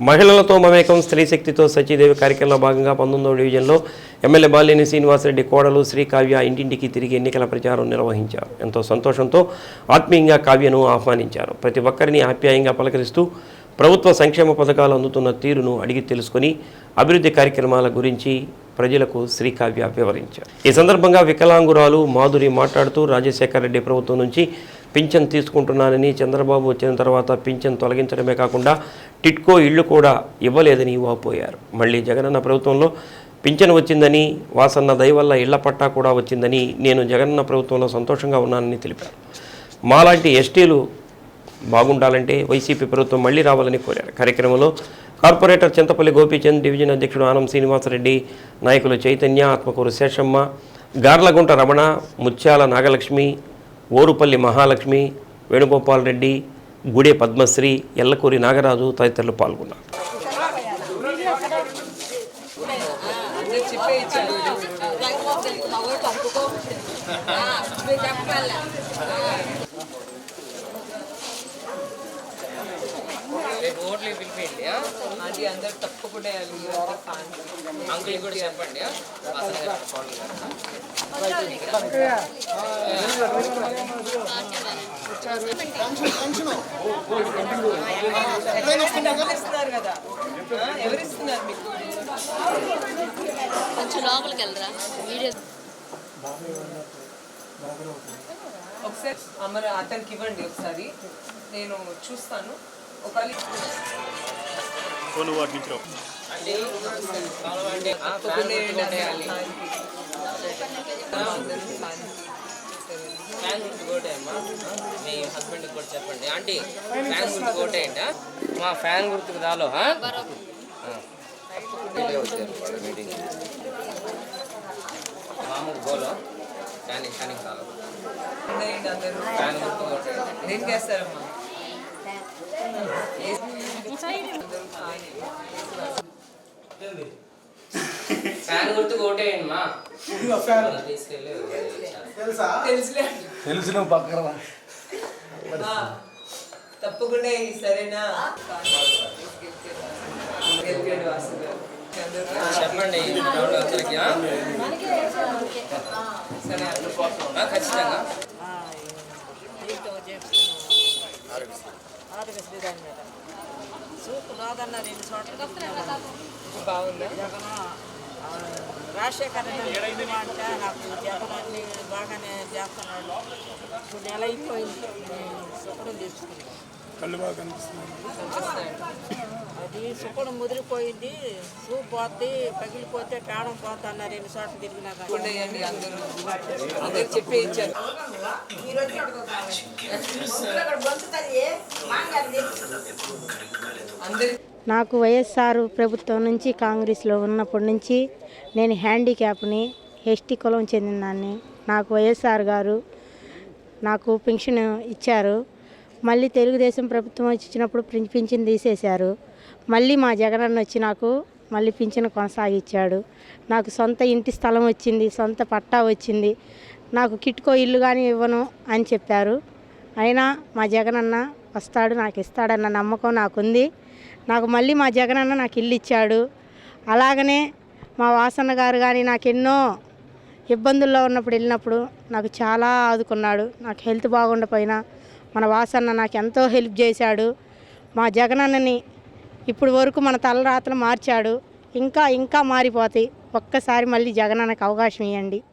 మహిళలతో మమేకం స్త్రీ శక్తితో సత్యదేవి కార్యక్రమంలో భాగంగా పంతొమ్మిదవ డివిజన్లో ఎమ్మెల్యే బాలినేని శ్రీనివాసరెడ్డి కోడలు శ్రీ కావ్య ఇంటింటికి తిరిగి ఎన్నికల ప్రచారం నిర్వహించారు. ఎంతో సంతోషంతో ఆత్మీయంగా కావ్యను ఆహ్వానించారు. ప్రతి ఒక్కరిని ఆప్యాయంగా పలకరిస్తూ ప్రభుత్వ సంక్షేమ పథకాలు అందుతున్న తీరును అడిగి తెలుసుకొని అభివృద్ధి కార్యక్రమాల గురించి ప్రజలకు శ్రీకావ్య వివరించారు. ఈ సందర్భంగా వికలాంగురాలు మాధురి మాట్లాడుతూ రాజశేఖర రెడ్డి ప్రభుత్వం నుంచి పింఛన్ తీసుకుంటున్నానని చంద్రబాబు వచ్చిన తర్వాత పింఛన్ తొలగించడమే కాకుండా టిట్కో ఇళ్ళు కూడా ఇవ్వలేదని వాపోయారు మళ్ళీ జగనన్న ప్రభుత్వంలో పింఛన్ వచ్చిందని వాసన్న దయవల్ల ఇళ్ళ పట్టా కూడా వచ్చిందని నేను జగనన్న ప్రభుత్వంలో సంతోషంగా ఉన్నానని తెలిపారు. మాలాంటి ఎస్టీలు బాగుండాలంటే వైసీపీ ప్రభుత్వం మళ్ళీ రావాలని కోరారు. కార్యక్రమంలో కార్పొరేటర్ చింతపల్లి గోపీచంద్ డివిజన్ అధ్యక్షుడు ఆనం శ్రీనివాసరెడ్డి నాయకులు చైతన్య ఆత్మకూరు శేషమ్మ గార్లగుంట రమణ ముత్యాల నాగలక్ష్మి ఓరుపల్లి మహాలక్ష్మి వేణుగోపాల్ రెడ్డి గుడే పద్మశ్రీ ఎల్లకూరి నాగరాజు తదితరులు పాల్గొన్నారు. చెప్పే ఓట్లు పిలిపియండి ఆ? అది అందరు తప్పకుండా అంకుల్ కూడా చెప్పండి. ఇస్తున్నారు కదా ఆ, ఎవరు ఇస్తున్నారు మీకు కొంచెం లోపలికి వెళ్ళరా వీడియో ఒకసారి అమర అతనికి ఇవ్వండి ఒకసారి. నేను చూస్తాను. ఫ్యాన్. ఫ్యాన్? మీ హస్బెండ్ కూడా చెప్పండి ఆంటీ ఫ్యాన్ గుర్తు? మా ఫ్యాన్ గుర్తుకు రాలో ఆ? ఆ. మామూలు గోలో కానీ కానీ కాలం ఫ్యాన్ గుర్తు కొట్టేయండి దేనికి వేస్తారమ్మా ఫ్యాన్ గుర్తు కొట్టేయండి మా. తీసుకెళ్ళి తెలుసులే. పక్కన ఆ, తప్పకుండా సరేనా? చెప్పండి ఈ గ్రౌండ్ అందరికి సూపు రాదన్న రెండు చోట్ల బాగుందా? రాజశేఖర్ రెడ్డి అంటే నాకు బాగానే చేస్తున్నాడు. ఇప్పుడు నెల అయిపోయింది. కళ్ళు బాగా కనిపిస్తున్నాయి. అది సుఖం ముదిరిపోయింది సూప్ పోతే పగిలిపోతే పేడం పోతా అన్న రెండు చోట్ల అందరూ చెప్పి ఇచ్చారు. అందరి నాకు వైఎస్ఆర్ ప్రభుత్వం నుంచి కాంగ్రెస్లో ఉన్నప్పటి నుంచి నేను హ్యాండిక్యాప్ని ఎస్టీ కులం చెందినదాన్ని నాకు వైఎస్ఆర్ గారు నాకు పెన్షన్ ఇచ్చారు. మళ్ళీ తెలుగుదేశం ప్రభుత్వం వచ్చి ఇచ్చినప్పుడు పింఛన్ తీసేశారు. మళ్ళీ మా జగనన్న వచ్చి నాకు మళ్ళీ పింఛను కొనసాగించాడు నాకు సొంత ఇంటి స్థలం వచ్చింది సొంత పట్టా వచ్చింది. నాకు కిట్కో ఇల్లు కానీ ఇవ్వను అని చెప్పారు. అయినా మా జగనన్న వస్తాడు నాకు ఇస్తాడన్న నమ్మకం నాకుంది. నాకు మళ్ళీ మా జగనన్న నాకు ఇల్లు ఇచ్చాడు. అలాగనే మా వాసన్న గారు కానీ నాకు ఎన్నో ఇబ్బందుల్లో ఉన్నప్పుడు వెళ్ళినప్పుడు నాకు చాలా ఆదుకున్నాడు. నాకు హెల్త్ బాగుండపోయినా మన వాసన్న నాకు ఎంతో హెల్ప్ చేశాడు. మా జగనన్నని ఇప్పుడు వరకు మన తలరాతలు మార్చాడు. ఇంకా ఇంకా మారిపోతాయి. ఒక్కసారి మళ్ళీ జగనన్నకు అవకాశం ఇవ్వండి